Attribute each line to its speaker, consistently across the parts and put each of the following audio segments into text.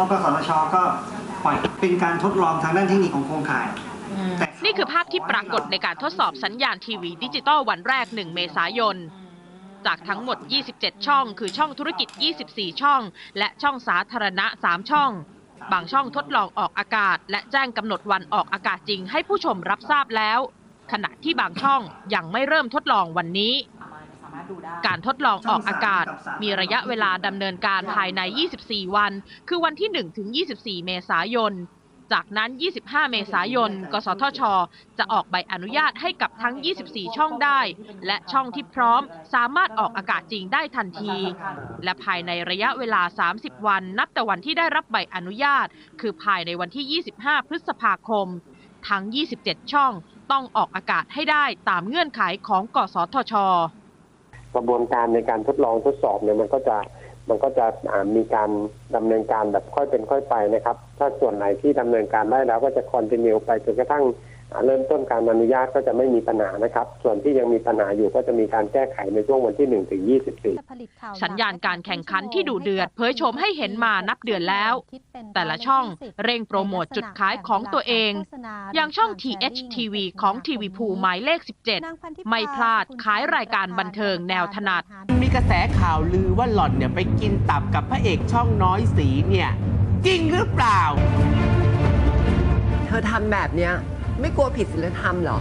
Speaker 1: ราะกสทชก็ปล่อยเป็นการทดลองทางด้านเทคนิคของโครงข่ายแต่
Speaker 2: นี่คือภาพที่ปรากฏในการทดสอบสัญญาณทีวีดิจิตอลวันแรก 1 เมษายน จากทั้งหมด 27 ช่อง คือช่องธุรกิจ 24 ช่อง และช่องสาธารณะ 3 ช่อง บางช่องทดลองออกอากาศ และแจ้งกำหนดวันออกอากาศจริงให้ผู้ชมรับทราบแล้ว ขณะที่บางช่องยังไม่เริ่มทดลองวันนี้ การทดลองออกอากาศ มีระยะเวลาดำเนินการภายใน 24 วัน คือวันที่ 1 ถึง 24 เมษายน จากนั้น 25 เมษายน กสทช จะออกใบอนุญาตให้กับทั้ง 24 ช่องได้ และช่องที่พร้อมสามารถออกอากาศจริงได้ทันที และภายในระยะเวลา 30 วัน นับแต่วันที่ได้รับใบอนุญาต คือภายในวันที่ 25 พฤษภาคม ทั้ง 27 ช่องต้องออกอากาศให้ได้ตามเงื่อนไขของกสทช
Speaker 3: กระบวนการในการทดลองทดสอบเนี่ยมันก็จะมันก็จะมีการดำเนินการแบบค่อยเป็นค่อยไปนะครับ ถ้าส่วนไหนที่ดำเนินการได้แล้วก็จะคอนติเนียไปจนกระทั่ง เริ่มต้นการอนุญาตก็จะไม่มีปัญหานะครับ ส่วนที่ยังมีปัญหาอยู่ก็จะมีการแก้ไขในช่วงวันที่ 1 ถึง 24
Speaker 2: สัญญาณการแข่งขันที่ดุเดือดเผยโฉมให้เห็นมานับเดือนแล้ว แต่ละช่องเร่งโปรโมทจุดขายของตัวเอง อย่างช่อง THTV ของทีวีภูหมายเลข 17 ไม่พลาดขายรายการบันเทิงแนวถนัด
Speaker 4: มีกระแสข่าวลือว่าหล่อนเนี่ยไปกินตับกับพระเอกช่องน้อยสีเนี่ยจริงหรือเปล่า
Speaker 5: เธอทำแบบเนี้ย ไม่กลัวผิดศีลธรรมเหรอ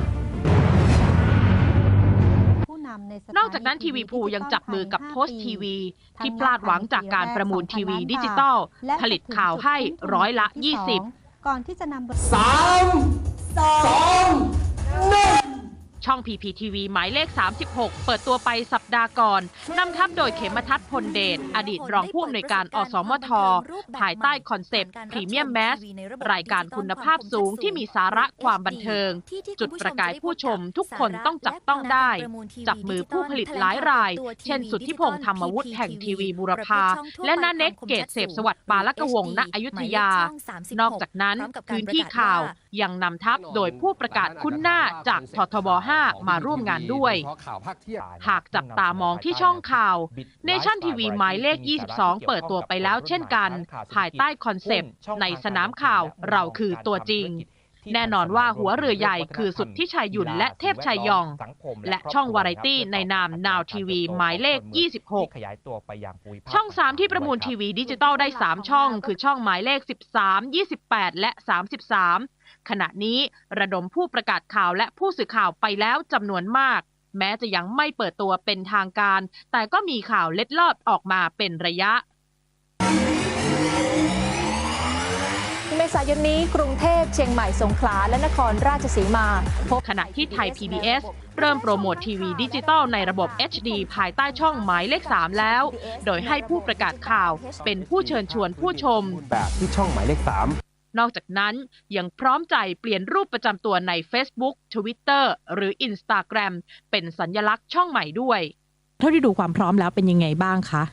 Speaker 2: นอกจากนั้นทีวีภูยังจับมือกับโพสต์ทีวี ที่พลาดหวังจากการประมูลทีวีดิจิตอลผลิตข่าวให้ร้อยละ 20
Speaker 6: ก่อนที่จะนำ
Speaker 4: สามสองหนึ่ง
Speaker 2: ช่อง PPTV หมายเลข 36 เปิดตัวไปสัปดาห์ก่อนนำทัพโดยเขมทัศน์พลเดช อดีตรองผู้อำนวยการอสมท ภายใต้คอนเซปต์พรีเมียมแมสรายการคุณภาพสูงที่มีสาระความบันเทิง จุดประกายผู้ชมทุกคนต้องจับต้องได้ จับมือผู้ผลิตหลายราย เช่นสุทธิพงษ์ธรรมวุฒิแห่งทีวีบุรพา และนาเน็กเกตเสพสวัสดิ์ปาลกวงณอยุธยา นอกจากนั้นพื้นที่ข่าวยังนำทัพโดยผู้ประกาศคุ้นหน้าจากททบ5มาร่วมงานด้วย หากจับตามองที่ช่องข่าวเนชั่นทีวีหมายเลข 22 เปิดตัวไปแล้วเช่นกัน ภายใต้คอนเซปต์ในสนามข่าวเราคือตัวจริง แน่นอนว่าหัวเรือใหญ่คือสุดที่ชัยหยุ่นและเทพชัยยอง และช่องวาไรตี้ในนามนาวทีวีหมายเลข 26
Speaker 7: ขยายตัวไปยังภูมิภาค
Speaker 2: ช่อง 3 ที่ประมูลทีวีดิจิตอลได้ 3 ช่อง คือช่องหมายเลข 13 28 และ 33 ขณะนี้ระดมผู้ประกาศข่าวและผู้สื่อข่าวไปแล้วจำนวนมาก แม้จะยังไม่เปิดตัวเป็นทางการ แต่ก็มีข่าวเล็ดลอดออกมาเป็นระยะ
Speaker 6: ษายนนี้กรุงเทพเชียงใหม่สงขลาและนครราชสีมาพบ
Speaker 2: ขณะที่ไทย PBS เริ่มโปรโมททีวีดิจิตอลในระบบ HD ภายใต้ช่องหมายเลข 3 แล้ว โดยให้ผู้ประกาศข่าวเป็นผู้เชิญชวนผู้ชม
Speaker 7: แบบที่ช่องหมายเลข
Speaker 2: นอกจากนั้นยังพร้อมใจเปลี่ยนรูปประจำตัวใน Facebook Twitter หรือ Instagram เป็นสัญลักษณ์ช่องใหม่ด้วย
Speaker 8: เท่าที่ดูความพร้อมแล้วเป็นยังไงบ้างคะ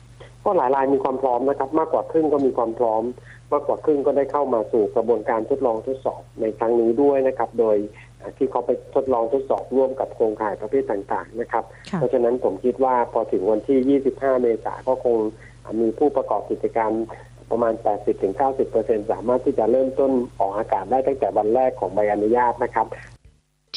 Speaker 3: ก็หลายรายมีความพร้อมนะครับ มากกว่าครึ่งก็มีความพร้อม มากกว่าครึ่งก็ได้เข้ามาสู่กระบวนการทดลองทดสอบในครั้งนี้ด้วยนะครับ โดยอ่าที่เขาไปทดลองทดสอบร่วมกับโครงข่ายประเภทต่างๆนะครับ
Speaker 8: ค่ะ
Speaker 3: เพราะฉะนั้นผมคิดว่าพอถึงวันที่ 25 เมษายนก็คงมีผู้ประกอบกิจการประมาณ 80-90%สามารถที่จะเริ่มต้นออกอากาศได้ตั้งแต่วันแรกของใบอนุญาตนะครับ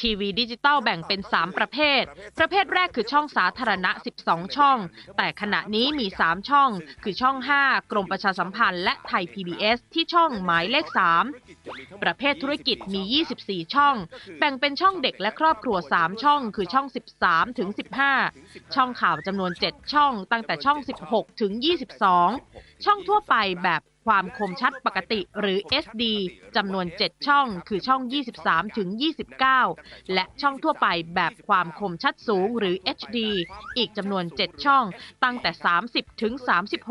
Speaker 2: ทีวีดิจิตอลแบ่งเป็น 3 ประเภท ประเภทแรกคือช่องสาธารณะ 12 ช่อง แต่ขณะนี้มี 3 ช่อง คือช่อง 5 กรมประชาสัมพันธ์และไทย PBS ที่ช่องหมายเลข 3 ประเภทธุรกิจมี 24 ช่อง แบ่งเป็นช่องเด็กและครอบครัว 3 ช่อง คือช่อง 13 ถึง 15 ช่องข่าวจำนวน 7 ช่อง ตั้งแต่ช่อง 16 ถึง 22 ช่องทั่วไปแบบความคมชัดปกติหรือ SD จำนวน 7 ช่องคือช่อง 23 ถึง 29 และช่องทั่วไปแบบความคมชัดสูงหรือ HD อีกจำนวน 7 ช่องตั้งแต่ 30 ถึง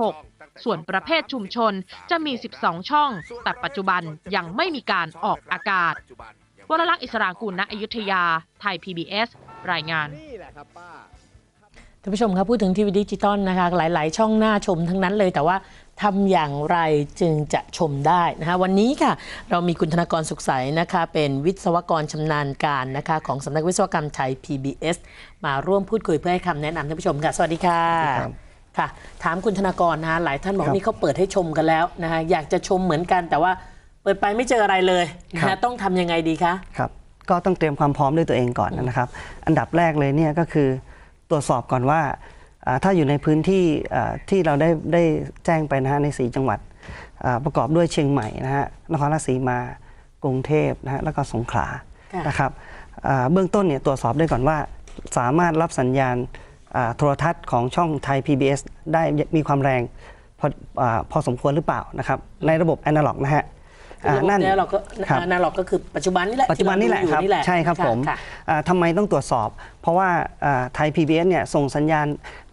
Speaker 2: 36 ส่วนประเภทชุมชนจะมี 12 ช่อง แต่ปัจจุบันยังไม่มีการออกอากาศวรลักษณ์อิสรางกูลณอยุธยา ไทย PBS รายงาน
Speaker 9: ท่านผู้ชมครับพูดถึงทีวีดิจิตอลนะคะหลาย ๆ ช่องหน้าชมทั้งนั้นเลยแต่ว่า ทำอย่างไรจึงจะชมได้นะคะวันนี้ค่ะ เรามีคุณธนากรสุขใสนะคะ เป็นวิศวกรชำนาญการนะคะ ของสำนักวิศวกรรมไทย PBS มาร่วมพูดคุยเพื่อให้คำแนะนำท่านผู้ชมค่ะ สวัสดีค่ะค่ะ ถามคุณธนากรนะฮะหลายท่านบอก
Speaker 1: ครับ
Speaker 9: นี่เขาเปิดให้ชมกันแล้วนะฮะอยากจะชมเหมือนกันแต่ว่าเปิดไปไม่เจออะไรเลยนะ
Speaker 1: ครั
Speaker 9: ฮะ
Speaker 1: บ
Speaker 9: ต้องทำยังไงดีคะ
Speaker 1: ครับก็ต้องเตรียมความพร้อมด้วยตัวเองก่อนนะครับ อันดับแรกเลยเนี่ยก็คือตรวจสอบก่อนว่าอ่า ถ้าอยู่ในพื้นที่อ่าที่เราได้ได้แจ้งไปนะฮะในสีจังหวัดอ่าประกอบด้วยเชียงใหม่นะฮะนครราชสีมากรุงเทพนะฮะแล้วก็สงขลา
Speaker 9: ค่ะ
Speaker 1: นะครับอ่าเบื้องต้นเนี่ยตรวจสอบได้ก่อนว่า สามารถรับสัญญาณอ่าโทรทัศน์ของช่องไทย PBS ได้มีความแรงพออาพอสมควรหรือเปล่านะครับในระบบแอนะล็อกนะฮะ อ่า
Speaker 9: ระบบเนี้เราก็
Speaker 1: ครับ
Speaker 9: นาล็อกก็คือปัจจุบันนี่แหละ
Speaker 1: ปัจจุบันนี่แหละ
Speaker 9: ที่
Speaker 1: ค
Speaker 9: เา
Speaker 1: รับ
Speaker 9: ดูอยู่นี่แหละ
Speaker 1: ใช่ครับะผม
Speaker 9: ค่ะ
Speaker 1: อ่าทำไมต้องตรวจสอบ เพราะว่าไทย PBS เนี่ยส่งสัญญาณ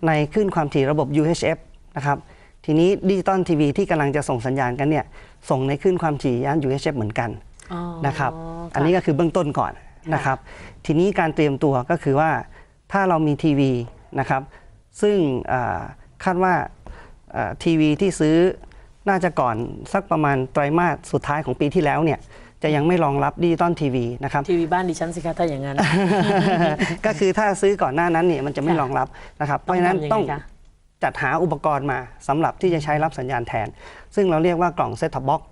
Speaker 1: ในคลื่นความถี่ระบบ UHF นะครับทีนี้ดิจิตอลทีวีที่กำลังจะส่งสัญญาณกันเนี่ยส่งในคลื่นความถี่ย่าน UHF เหมือนกัน
Speaker 9: อ๋อ
Speaker 1: นะครับ
Speaker 9: ค่ะ
Speaker 1: อันนี้ก็คือเบื้องต้นก่อนนะครับทีนี้การเตรียมตัวก็คือว่าถ้าเรามีทีวีนะครับซึ่งอ่าคาดว่าอ่าทีวีที่ซื้อ น่าจะก่อนสักประมาณไตรมาสสุดท้ายของปีที่แล้วเนี่ยจะยังไม่รองรับดิจิตอลทีวีนะครับ
Speaker 9: ทีวีบ้านดิฉันสิคะถ้าอย่างนั้น
Speaker 1: ก็คือถ้าซื้อก่อนหน้านั้นเนี่ยมันจะไม่
Speaker 9: ค่ะ
Speaker 1: รองรับนะครับ เพราะฉะนั้น
Speaker 9: ทำยังไง
Speaker 1: ต้อง
Speaker 9: คะ
Speaker 1: จัดหาอุปกรณ์มาสำหรับที่จะใช้รับสัญญาณแทน ซึ่งเราเรียกว่ากล่องเซตท็อปบ็อก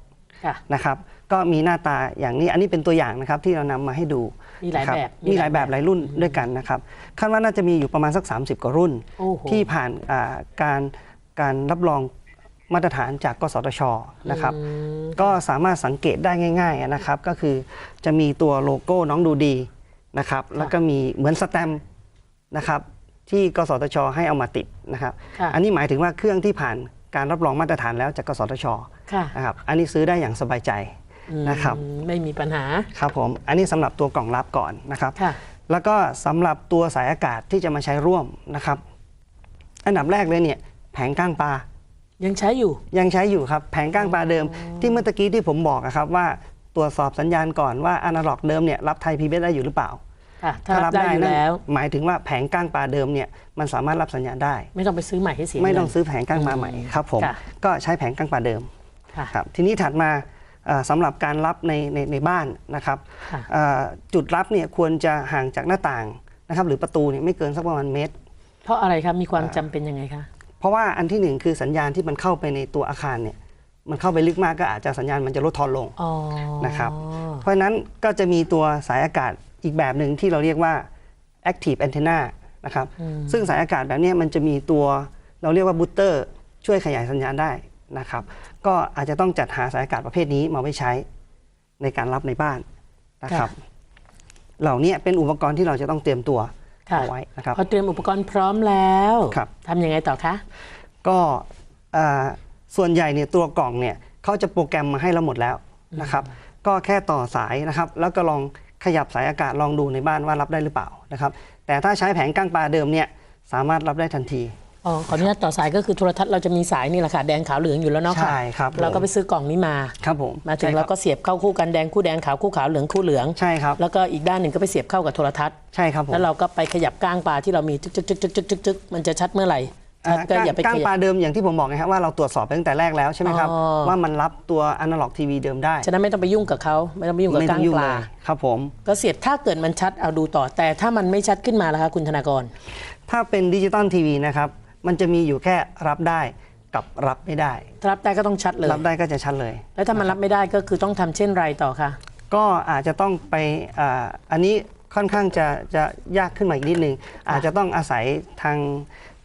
Speaker 9: ค่ะ
Speaker 1: นะครับก็มีหน้าตาอย่างนี้อันนี้เป็นตัวอย่างนะครับที่เรานำมาให้ดู
Speaker 9: มีหลาย
Speaker 1: นะครับ
Speaker 9: แบบ
Speaker 1: มีหลายแบบหลายรุ่นด้วยกันนะครับคาดว่าน่าจะมีอยู่ประมาณสัก 30 กว่ารุ่น
Speaker 9: โอ้โห
Speaker 1: ที่ผ่านอ่าการการรับรอง มาตรฐานจากกสทชนะครับ
Speaker 9: อืม
Speaker 1: ก็สามารถสังเกตได้ง่ายๆนะครับ ก็คือจะมีตัวโลโก้น้องดูดีนะครับ แล้วก็มีเหมือนสแตมป์นะครับ ที่กสทช ให้เอามาติดนะครับ
Speaker 9: ค่ะ
Speaker 1: อันนี้หมายถึงว่าเครื่องที่ผ่านการรับรองมาตรฐานแล้วจากกสทช
Speaker 9: ค่ะ
Speaker 1: นะครับ อันนี้ซื้อได้อย่างสบายใจนะครับ
Speaker 9: อืมไม่มีปัญหา
Speaker 1: ครับผม อันนี้สำหรับตัวกล่องรับก่อนนะครับ
Speaker 9: ค่ะ
Speaker 1: แล้วก็สำหรับตัวสายอากาศที่จะมาใช้ร่วมนะครับ อันดับแรกเลยเนี่ยแผงก้างปลา
Speaker 9: ยังใช้อยู่
Speaker 1: ยังใช้อยู่ครับ แผงก้างปลาเดิมที่เมื่อตะกี้ที่ผมบอกอะครับว่าตรวจสอบสัญญาณก่อนว่าอนาล็อกเดิมเนี่ยรับไทยพีบีได้อยู่หรือเปล่า
Speaker 9: ค่ะถ้ารับได้อยู่
Speaker 1: นั่น
Speaker 9: แล้ว
Speaker 1: หมายถึงว่าแผงก้างปลาเดิมเนี่ยมันสามารถรับสัญญาณได้
Speaker 9: ไม่ต้องไปซื้อใหม่ให้เสีย
Speaker 1: ไม่ต้อง
Speaker 9: เงิน
Speaker 1: ซื้อแผงก้างปลาใหม่ครับผม
Speaker 9: ค่ะ
Speaker 1: ก็ใช้แผงก้างปลาเดิม
Speaker 9: ค่ะ
Speaker 1: ครับทีนี้ถัดมาเอ่อสำหรับการรับในในในบ้านนะครับ
Speaker 9: ค่ะ
Speaker 1: เอ่อจุดรับเนี่ยควรจะห่างจากหน้าต่างนะครับหรือประตูเนี่ยไม่เกินสักประมาณเมตร
Speaker 9: เพราะอะไรครับมีความจำเป็นยังไงคะ
Speaker 1: เพ ราะว่าอันที่หนึ่งคือสัญญาณที่มันเข้าไปในตัวอาคารเนี่ยมันเข้าไปลึกมากก็อาจจะสัญญาณมันจะลดทอนลง
Speaker 9: อ๋อ
Speaker 1: นะครับเพราะฉะนั้นก็จะมีตัวสายอากาศอีกแบบหนึ่งที่เราเรียกว่า active antenna นะครับซึ่งสายอากาศแบบเนี้ยมันจะมีตัวเราเรียกว่าบูตเตอร์ช่วยขยายสัญญาณได้นะครับ ก็อาจจะต้องจัดหาสายอากาศประเภทนี้มาไว้ใช้ในการรับในบ้านนะครับ เหล่านี้เป็นอุปกรณ์ที่เราจะต้องเตรียมตัว
Speaker 9: ค่ะ
Speaker 1: เอาไว้นะครับ
Speaker 9: พอเตรียมอุปกรณ์พร้อมแล้ว
Speaker 1: ครับ
Speaker 9: ทำยังไงต่อคะ
Speaker 1: ก็อ่าส่วนใหญ่เนี่ยตัวกล่องเนี่ยเขาจะโปรแกรมมาให้เราหมดแล้วนะครับก็แค่ต่อสายนะครับ แล้วก็ลองขยับสายอากาศลองดูในบ้านว่ารับได้หรือเปล่านะครับ แต่ถ้าใช้แผงก้างปลาเดิมเนี่ยสามารถรับได้ทันที
Speaker 9: อ๋อขออนุญาตต่อสายก็คือโทรทัศน์เราจะมีสายนี่แหละค่ะแดงขาวเหลืองอยู่แล้วเนาะค่ะ
Speaker 1: ใช่ครับ
Speaker 9: เราก็
Speaker 1: ผม
Speaker 9: ไปซื้อกล่องนี้มา
Speaker 1: ครับผม
Speaker 9: มาถึง
Speaker 1: ใช่ค
Speaker 9: เรา
Speaker 1: บ
Speaker 9: ก็เสียบเข้าคู่กันแดงคู่แดงขาวคู่ขาวเหลืองคู่เหลือง
Speaker 1: ใช่ครับ
Speaker 9: แล้วก็อีกด้านหนึ่งก็ไปเสียบเข้ากับโทรทัศน์
Speaker 1: ใช่ครับผม
Speaker 9: แล้วเราก็ไปขยับก้างปลาที่เรามีจึ๊กจึ๊กจึ๊กจึ๊กจึ๊กจึ๊กจึ๊กมันจะชัดเมื่อไหร่ชัดก็
Speaker 1: อ่า
Speaker 9: อย่าไป
Speaker 1: ก้าง
Speaker 9: ขยั
Speaker 1: ปลา
Speaker 9: บ
Speaker 1: เดิมอย่างที่ผมบอกนะครับว่าเราตรวจสอบไปตั้งแต่แรกแล้วใช่ไหมครับ
Speaker 9: อ๋อ
Speaker 1: ว่ามันรับตัวอนาล็อกทีวีเดิมได้
Speaker 9: ฉะนั้นไม่ต้องไปยุ่งกับเขาไม่ต้องไปยุ่งกับ
Speaker 1: ไม่ต้
Speaker 9: ก้า
Speaker 1: อง
Speaker 9: ง
Speaker 1: ยุ่ง
Speaker 9: ป
Speaker 1: เล
Speaker 9: ลา
Speaker 1: ยครับผม
Speaker 9: ก็เสียบถ้าเกิดมันชัดเอาดูต่อแต่ถ้ามันไม่ชัดขึ้นมาล่ะคะคุณธนากร
Speaker 1: ถ้าเป็นดิจิตอลทีวีนะครับ มันจะมีอยู่แค่รับได้กับรับไม่ได้
Speaker 9: ถ้ารับได้ก็ต้องชัดเลย
Speaker 1: รับได้ก็จะชัดเลย
Speaker 9: แล้วถ้ามันรับไม่ได้ก็คือต้องทำเช่นไรต่อคะ
Speaker 1: ก็อาจจะต้องไปอ่าอันนี้ค่อนข้างจะจะยากขึ้นมาอีกนิดนึง อาจจะต้องอาศัยทาง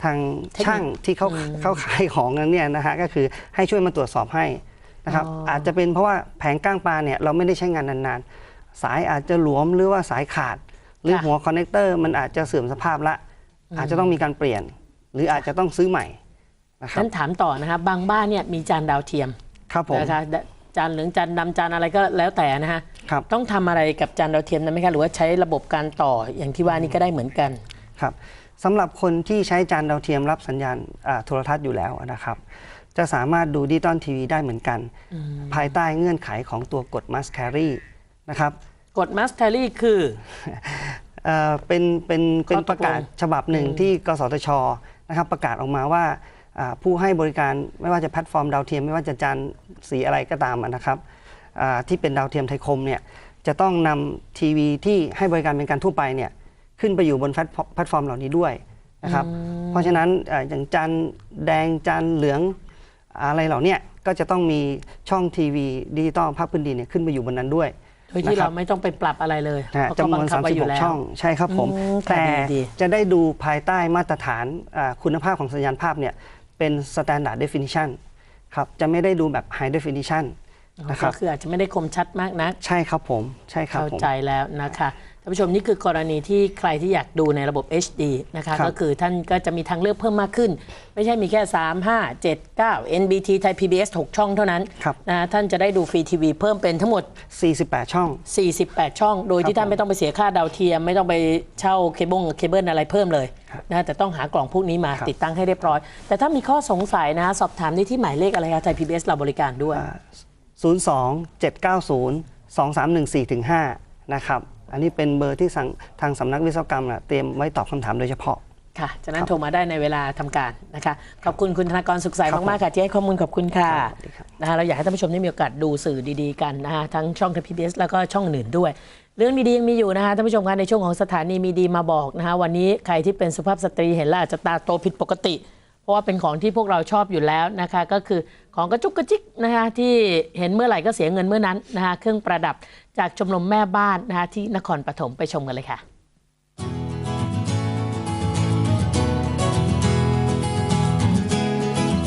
Speaker 1: ทาง
Speaker 9: เทคนิค
Speaker 1: ช่างที่เขาเขาขายของนั้นเนี่ยนะฮะก็คือให้ช่วยมาตรวจสอบให้นะครับ
Speaker 9: อ๋ออ
Speaker 1: อาจจะเป็นเพราะว่าแผงก้างปลาเนี่ยเราไม่ได้ใช้งานนานๆ สายอาจจะหลวมหรือว่าสายขาด หรือหัวคอนเนคเตอร์มันอาจจะเสื่อมสภาพละอาจจะต้องมีการเปลี่ยน หรืออาจจะต้องซื้อใหม่นะครับ
Speaker 9: งั้นถามต่อนะคะบางบ้านเนี่ยมีจานดาวเทียม
Speaker 1: ครับผม
Speaker 9: นะคะจานเหลืองจานดำจานอะไรก็แล้วแต่นะคะ
Speaker 1: ครับ
Speaker 9: ต้องทำอะไรกับจานดาวเทียมนั้นไหมคะหรือว่าใช้ระบบการต่ออย่างที่ว่านี่ก็ได้เหมือนกัน
Speaker 1: ครับสำหรับคนที่ใช้จานดาวเทียมรับสัญญาณอ่าโทรทัศน์อยู่แล้วนะครับ จะสามารถดูดิจิตอลทีวีได้เหมือนกัน ภายใต้เงื่อนไขของตัวกฎ must carry นะครับ
Speaker 9: กฎมัสเทอรี่คือ
Speaker 1: เอ่อเป็นเป็นเป็น
Speaker 9: ข้อตกลง
Speaker 1: ประกาศฉบับหนึ่งที่กสทช นะครับประกาศออกมาว่าอ่าผู้ให้บริการไม่ว่าจะแพลตฟอร์มดาวเทียม ไม่ว่าจะจานสีอะไรก็ตามอะนะครับอ่าที่เป็นดาวเทียมไทยคมเนี่ยจะต้องนำทีวีที่ให้บริการเป็นการทั่วไปเนี่ยขึ้นไปอยู่บนแพลตฟอร์มแพลตฟอร์มเหล่านี้ด้วยนะครับเพราะฉะนั้นเอ่ออย่างจานแดงจานเหลืองอะไรเหล่าเนี้ยก็จะต้องมีช่องทีวีดิจิตอลภาพพื้นดินเนี่ยขึ้นมาอยู่บนนั้นด้วย
Speaker 9: โดยที่
Speaker 1: นะครั
Speaker 9: เรา
Speaker 1: บ
Speaker 9: ไม่ต้องไปปรับอะไรเลย
Speaker 1: นะฮะ
Speaker 9: เพราะเขา
Speaker 1: จำน
Speaker 9: บั
Speaker 1: วน
Speaker 9: งคับไว้อยู่แล้ว
Speaker 1: 36 ช่อง ใช่ครับผม
Speaker 9: อืม
Speaker 1: แต่
Speaker 9: ค่ะดี
Speaker 1: จะได้ดูภายใต้มาตรฐานอ่าคุณภาพของสัญญาณภาพเนี่ยเป็น standard definition ครับ จะไม่ได้ดูแบบ high definition นะค
Speaker 9: ก็
Speaker 1: รับ
Speaker 9: คืออาจจะไม่ได้คมชัดมากนัก
Speaker 1: ใช่ครับผม ใช่ครับ
Speaker 9: เข้า
Speaker 1: ผม
Speaker 9: ใจแล้วนะคะท่านผู้ชมนี่คือกรณีที่ใครที่อยากดูในระบบ HD นะคะ
Speaker 1: ครับ
Speaker 9: ก็คือท่านก็จะมีทางเลือกเพิ่มมากขึ้น ไม่ใช่มีแค่ 3 5 7 9 NBT ไทย PBS 6 ช่องเท่านั้น
Speaker 1: ครับ
Speaker 9: นะท่านจะได้ดูฟรีทีวีเพิ่มเป็นทั้งหมด
Speaker 1: 48 ช่อง
Speaker 9: 48 ช่อง โดยที่
Speaker 1: ครับ
Speaker 9: ท่านไม่ต้องไปเสียค่าดาวเทียม ไม่ต้องไปเช่าเคเบิลเคเบิลอะไรเพิ่มเลย
Speaker 1: ครับ
Speaker 9: นะแต่ต้องหากล่องพวกนี้มา
Speaker 1: ครับ
Speaker 9: ติดตั้งให้เรียบร้อย แต่ถ้ามีข้อสงสัยนะสอบถามได้ที่หมายเลขอะไรคะไทย PBS เราบริการด้วย
Speaker 1: 02 790 2314ถึง5นะครับ อันนี้เป็นเบอร์ที่สั่งทางสำนักวิศวกรรมน่ะเตรียมไว้ตอบคำถามโดยเฉพาะ
Speaker 9: ค่ะฉะนั้
Speaker 1: คนรับ
Speaker 9: โทรมาได้ในเวลาทำการนะคะ ขอบคุณคุณธนากรสุขใส
Speaker 1: ครับ
Speaker 9: มากๆค่ะที่ให้ข้อมูลขอบคุณค่ะ
Speaker 1: ครับสวัสดีครับ
Speaker 9: นะคะเราอยากให้ท่านผู้ชมได้มีโอกาสดูสื่อดีๆกันนะคะทั้งช่องท p b s แล้วก็ช่องอื่นด้วย เรื่องดีๆยังมีอยู่นะคะท่านผู้ชมคะในช่วงของสถานีมีดีมาบอกนะคะวันนี้ใครที่เป็นสุภาพสตรีเห็นแล้วอาจจะตาโตผิดปกติเพ ราะว่าเป็นของที่พวกเราชอบอยู่แล้วนะคะ ก็คือของกระจุกกระจิกนะคะที่เห็นเมื่อไหร่ก็เสียเงินเมื่อนั้นนะคะเครื่องประดับจากชมรมแม่บ้านนะคะที่นครปฐมไปชมกันเลยค่ะ